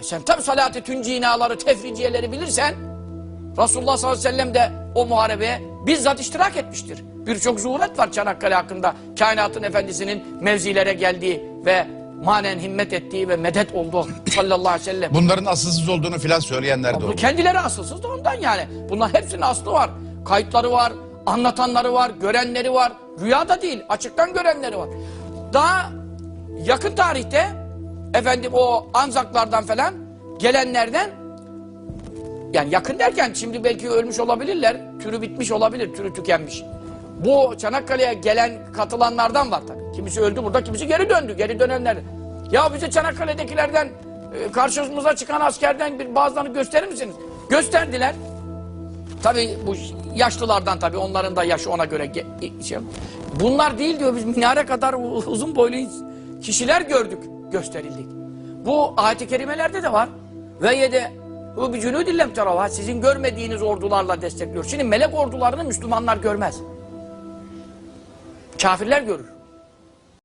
E sen tabi salat-ı tüncinaları, tefriciyeleri bilirsen Resulullah sallallahu aleyhi ve sellem de o muharebeye bizzat iştirak etmiştir. Birçok zuhuret var Çanakkale hakkında. Kainatın efendisinin mevzilere geldiği ve manen himmet ettiği ve medet olduğu sallallahu aleyhi ve sellem. Bunların asılsız olduğunu filan söyleyenler de oldu. kendileri asılsız da ondan yani. Bunlar hepsinin aslı var. Kayıtları var, anlatanları var, görenleri var. Rüyada değil, açıktan görenleri var. Daha yakın tarihte efendim o Anzaklardan falan gelenlerden yani yakın derken şimdi belki ölmüş olabilirler. Türü bitmiş olabilir, türü tükenmiş. Bu Çanakkale'ye gelen katılanlardan var tabii. Kimisi öldü burada, kimisi geri döndü. Geri dönenler. Ya bize Çanakkale'dekilerden e, karşımıza çıkan askerden bir bazılarını gösterir misiniz? Gösterdiler. Tabii bu yaşlılardan tabii onların da yaşı ona göre şey. Bunlar değil diyor biz minare kadar uzun boylu kişiler gördük, gösterildik. Bu ayet-i kerimelerde de var. Ve yede bu cünudillem terava sizin görmediğiniz ordularla destekliyor. Şimdi melek ordularını Müslümanlar görmez. Kafirler görür.